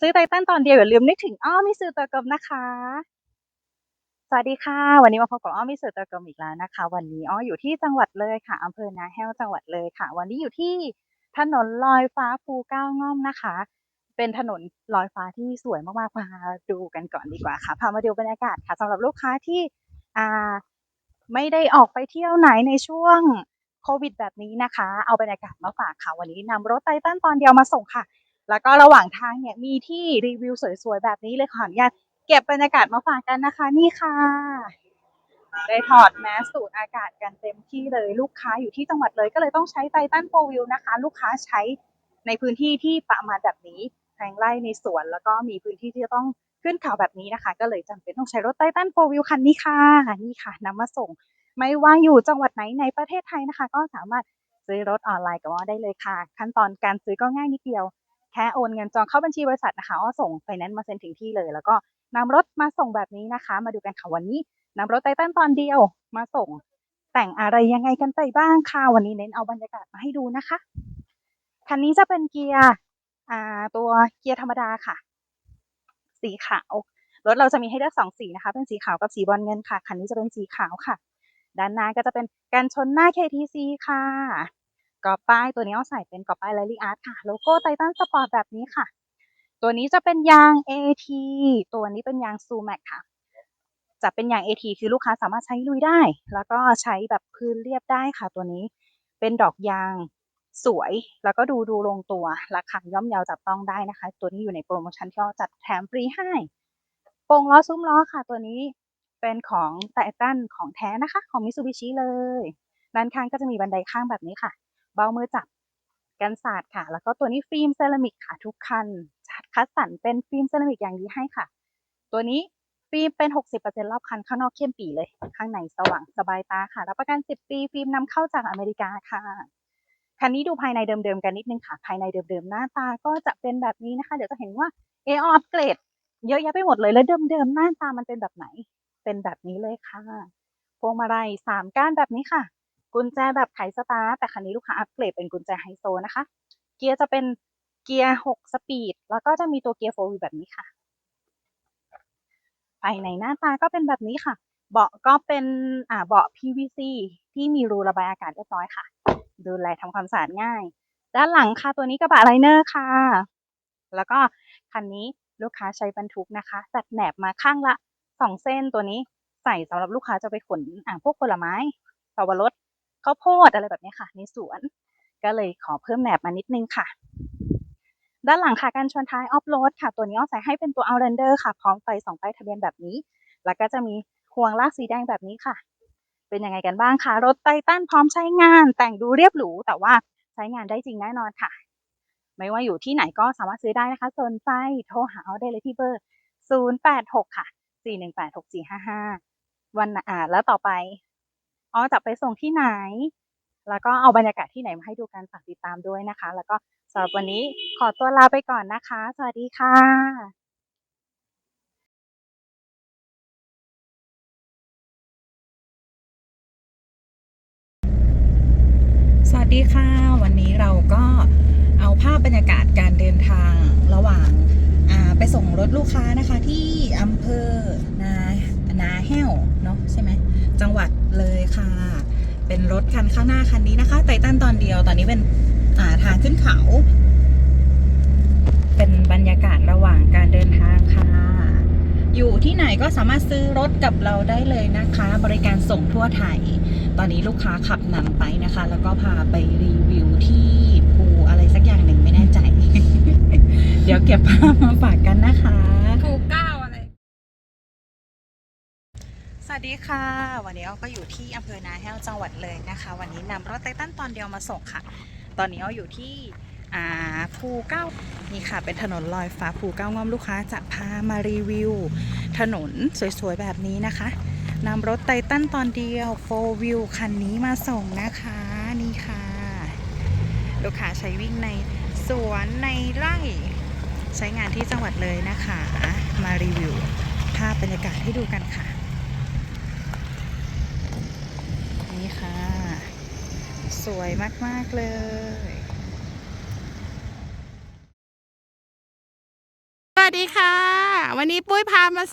ซื้อไตตันตอนเดียวอย่าลืมนึกถึงอ้อมิสือตัวกลมนะคะ สวัสดีค่ะ วันนี้มาพบกับอ้อมิสือตัวกลมอีกแล้วนะคะ วันนี้อ้ออยู่ที่จังหวัดเลยค่ะอำเภอนาแห้วจังหวัดเลยค่ะ วันนี้อยู่ที่ถนนลอยฟ้าภูเก้าง่อมนะคะ เป็นถนนลอยฟ้าที่สวยมากๆมาดูกันก่อนดีกว่าค่ะพามาดูบรรยากาศค่ะสำหรับลูกค้าที่อ่าไม่ได้ออกไปเที่ยวไหนในช่วงโควิดแบบนี้นะคะ เอาบรรยากาศมาฝากค่ะ วันนี้นำรถไททันตอนเดียวมาส่งค่ะ แล้วก็ระหว่างทางเนี่ยมีที่รีวิวสวยๆแบบนี้เลยขออนุญาตเก็บบรรยากาศมาฝากกันนะคะ นี่ค่ะได้ถอดแมสสูดอากาศกันเต็มที่เลยลูกค้าอยู่ที่จังหวัดเลย ก็เลยต้องใช้ไททันโฟวิวนะคะ ลูกค้าใช้ในพื้นที่ที่ประมาณแบบนี้แทงไร่ในสวนแล้วก็มีพื้นที่ที่จะต้องขึ้นเขาแบบนี้นะคะ ก็เลยจำเป็นต้องใช้รถไททันโฟวิวคันนี้ค่ะนี่ค่ะนำมาส่งไม่ว่าอยู่จังหวัดไหนในประเทศไทยนะคะ ก็สามารถซื้อรถออนไลน์กับว่าได้เลยค่ะ ขั้นตอนการซื้อก็ง่ายนิดเดียว แค่โอนเงินจองเข้าบัญชีบริษัทนะคะก็ส่งไฟแนนซ์มาเซ็นถึงที่เลย แล้วก็นำรถมาส่งแบบนี้นะคะ มาดูกันค่ะวันนี้นำรถไททันตอนเดียวมาส่ง แต่งอะไรยังไงกันไปบ้างค่ะวันนี้เน้นเอาบรรยากาศมาให้ดูนะคะคันนี้จะเป็นเกียร์ตัวเกียร์ธรรมดาค่ะ สีขาวรถเราจะมีให้เลือกสองสีนะคะ เป็นสีขาวกับสีบอลเงินค่ะคันนี้จะเป็นสีขาวค่ะ ด้านหน้าก็จะเป็นการชนหน้า KTC ค่ะ กรอบป้ายตัวนี้เอาใส่เป็นกรอบป้ายไลลี่อาร์ตค่ะ โลโก้ไททันสปอร์ตแบบนี้ค่ะ ตัวนี้จะเป็นยาง AT ตัวนี้เป็นยางซูแม็กค่ะ จะเป็นยาง AT คือลูกค้าสามารถใช้ลุยได้ แล้วก็ใช้แบบพื้นเรียบได้ค่ะ ตัวนี้เป็นดอกยางสวยแล้วก็ดูดูลงตัวราคาย่อมเยาจับต้องได้นะคะ ตัวนี้อยู่ในโปรโมชั่นที่เราจัดแถมฟรีให้โปรงล้อซุ้มล้อค่ะ ตัวนี้เป็นของไททันของแท้นะคะ ของมิซูบิชิเลยด้านข้างก็จะมีบันไดข้างแบบนี้ค่ะ เบามือจับกันศาสตร์ค่ะ แล้วก็ตัวนี้ฟิล์มเซรามิกค่ะทุกคันคัดสรรเป็นฟิล์มเซรามิกอย่างดีให้ค่ะ ตัวนี้ฟิล์มเป็น 60%รอบคันข้างนอกเข้มปีเลย ข้างในสว่างสบายตาค่ะ รับประกัน 10 ปี ฟิล์มนำเข้าจากอเมริกาค่ะ คันนี้ดูภายในเดิมๆกันนิดนึงค่ะ ภายในเดิมๆ หน้าตาก็จะเป็นแบบนี้นะคะ เดี๋ยวจะเห็นว่าเอออัปเกรดเยอะแยะไปหมดเลย แล้วเดิมๆ หน้าตามันเป็นแบบไหน เป็นแบบนี้เลยค่ะ พวงมาลัยสามก้านแบบนี้ค่ะ กุญแจแบบไขสตาร์แต่คันนี้ลูกค้าอัปเกรดเป็นกุญแจไฮโซนะคะ เกียร์จะเป็นเกียร์6สปีด แล้วก็จะมีตัวเกียร์โฟร์แบบนี้ค่ะภายในหน้าตาก็เป็นแบบนี้ค่ะ เบาะก็เป็นอ่าเบาะ PVC ที่มีรูระบายอากาศเรียบร้อยค่ะ ดูแลทำความสะอาดง่าย ด้านหลังค่ะตัวนี้กระบะไลเนอร์ค่ะ แล้วก็คันนี้ลูกค้าใช้บรรทุกนะคะจัดแหนบมาข้างละสองเส้นตัวนี้ใส่สำหรับลูกค้าจะไปขนอ่าพวกผลไม้สับปะรด ข้าวโพดอะไรแบบนี้ค่ะ ในสวน ก็เลยขอเพิ่มแหนบมานิดนึงค่ะ ด้านหลังค่ะการชนท้ายออฟโรดค่ะ ตัวนี้เอาใส่ให้เป็นตัว Outlander ค่ะ พร้อมไฟสองป้ายทะเบียนแบบนี้ แล้วก็จะมีห่วงลากสีแดงแบบนี้ค่ะ เป็นยังไงกันบ้างคะรถไททันพร้อมใช้งาน แต่งดูเรียบหรูแต่ว่าใช้งานได้จริงแน่นอนค่ะ ไม่ว่าอยู่ที่ไหนก็สามารถซื้อได้นะคะสนใจโทรหาเอาได้เลยที่เบอร์ 086 ค่ะ 4186455 วันอ่าแล้วต่อไป อ๋อจะไปส่งที่ไหน แล้วก็เอาบรรยากาศที่ไหนมาให้ดูกันฝากติดตามด้วยนะคะ แล้วก็สำหรับวันนี้ขอตัวลาไปก่อนนะคะ สวัสดีค่ะสวัสดีค่ะ วันนี้เราก็เอาภาพบรรยากาศการเดินทางระหว่างไปส่งรถลูกค้านะคะที่อำเภอนานาแห้วเนาะใช่ไหมจังหวัดเลยค่ะ เป็นรถคันข้างหน้าคันนี้นะคะไตตันตอนเดียวตอนนี้เป็นาทางขึ้นเขา เป็นบรรยากาศระหว่างการเดินทางค่ะ อยู่ที่ไหนก็สามารถซื้อรถกับเราได้เลยนะคะ บริการส่งทั่วไทย ตอนนี้ลูกค้าขับนำไปนะคะ แล้วก็พาไปรีวิวที่ภูอะไรสักอย่างหนึ่งไม่แน่ใจ เดี๋ยวเก็บภาพมาฝากกันนะคะ สวัสดีค่ะ วันนี้เราก็อยู่ที่อำเภอนาแห้วจังหวัดเลยนะคะ วันนี้นำรถไททันตอนเดียวมาส่งค่ะ ตอนนี้เราอยู่ที่อ่าภูเก้านี่ค่ะ เป็นถนนลอยฟ้าภูเก้างอมลูกค้าจะพามารีวิว ถนนสวยๆแบบนี้นะคะนำรถไททันตอนเดียวโฟวิวคันนี้มาส่งนะคะนี่ค่ะ ลูกค้าใช้วิ่งในสวนในไร่ใช้งานที่จังหวัดเลยนะคะ มารีวิวภาพบรรยากาศให้ดูกันค่ะ นี่ ค่ะ สวยมาก ๆ เลยสวัสดีค่ะ วันนี้ปุ้ยพามา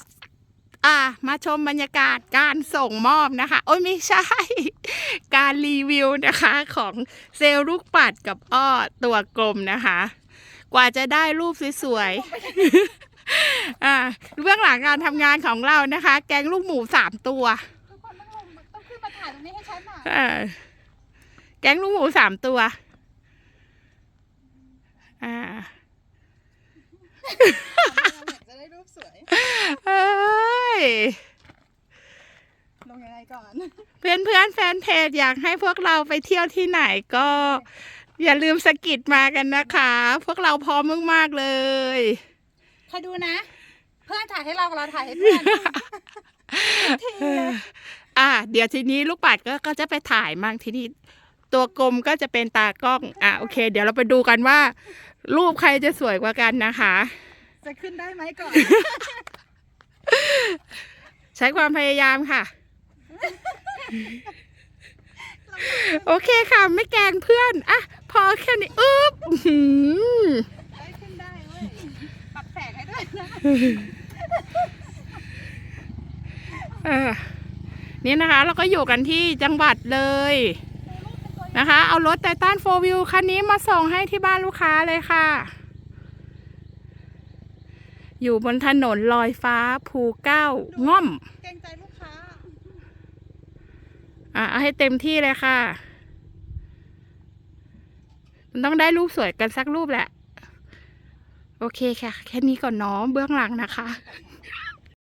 อ่ามาชมบรรยากาศการส่งมอบนะคะ โอ้ยไม่ใช่ การรีวิวนะคะของเซลล์ลูกปัดกับอ้อตัวกลมนะคะ กว่าจะได้รูปสวยๆอ่าเบื้องหลังการทำงานของเรานะคะ แกงลูกหมูสามตัว นมาถ่ายตรงนี้ให้ฉันหน่อยเออแก๊งลูกหมูสามตัว อ่า จะได้รูปสวย เอ้ย ลงยังไงก่อน เพื่อนเพื่อนๆแฟนเพจอยากให้พวกเราไปเที่ยวที่ไหนก็ อย่าลืมสะกิดมากันนะคะ พวกเราพร้อมมากๆเลย คอยดูนะ เพื่อนถ่ายให้เราเราถ่ายให้เพื่อน อ่า เดี๋ยวทีนี้ลูกปัดก็ก็จะไปถ่ายมั่งทีนี้ตัวกลมก็จะเป็นตากล้อง อะโอเค เดี๋ยวเราไปดูกันว่า รูปใครจะสวยกว่ากันนะคะ จะขึ้นได้ไหมก่อน ใช้ความพยายามค่ะ โอเคค่ะ ไม่แกล้งเพื่อน อะ พอแค่นี้อึ๊บอื้อหือได้ขึ้นได้เว้ยปรับแสงให้ด้วยนะเออ นี่นะคะ เราก็อยู่กันที่จังหวัดเลยนะคะ เอารถไททันโฟวิวคันนี้มาส่งให้ที่บ้านลูกค้าเลยค่ะ อยู่บนถนนลอยฟ้าภูเก้าง่อมเกรงใจลูกค้าอะเอาให้เต็มที่เลยค่ะ มันต้องได้รูปสวยกันสักรูปแหละ โอเคค่ะ แค่นี้ก่อนเน้องเบื้องหลังนะคะค